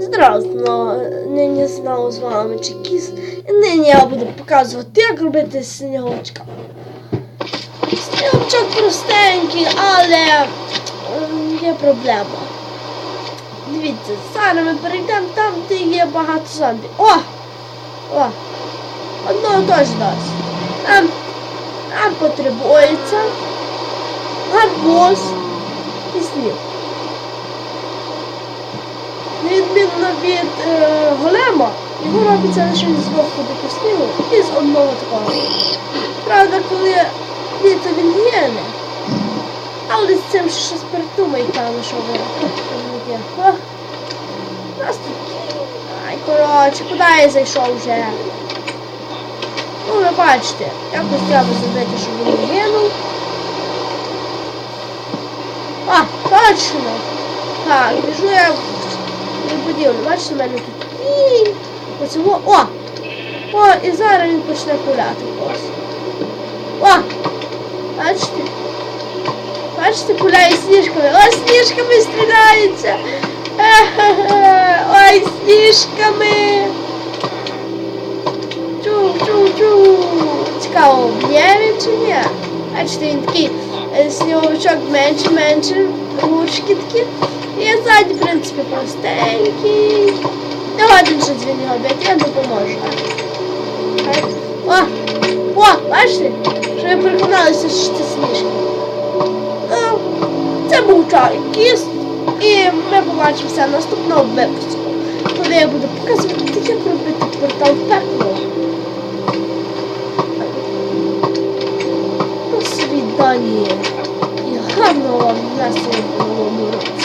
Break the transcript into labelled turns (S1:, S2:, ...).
S1: Здравствуйте, нині знову з вами Чекіс. І нині я буду показувати, як робити сніговичка. Сніговичок простенький, але є проблема. Дивіться, зараз ми перейдемо там, де є багато зомбі. О! О! Одного теж дасть. Нам, нам потребується гарбуз і сніг. Від е, голема, його робиться лише з двох кубиків снігу і з одного такого. Правда, коли літо він гине, але з цим ще щось придумайте, але що ви у нас тут. Ай, коротше, куди я зайшов вже? Ну, ви бачите, якось треба зробити, щоб він гинув. А, точно! Так, біжу я будівлю. Бачите, в мене тут кінь. Оцього. О! О, і зараз він почне пуляти когось. О! Бачите? Бачите, пуляє сніжками. О, сніжками стріляється! Ой, сніжками! Чу-чу-чу! Цікаво, б'є він чи ні? Бачите, він такий е, сніговичок менше-менше, ручки такі. І ззаді, в принципі, простенький. Давайте вже він його б'ять, я допоможу. Так. О! О, бачите? Що ви переконалися, що це сніжки. Ну, це був Чарі Кіс. І ми побачимося в наступному випуску, коли я буду показувати, як робити портал в пекло. До свидання. І гарного вам настрою в новому році.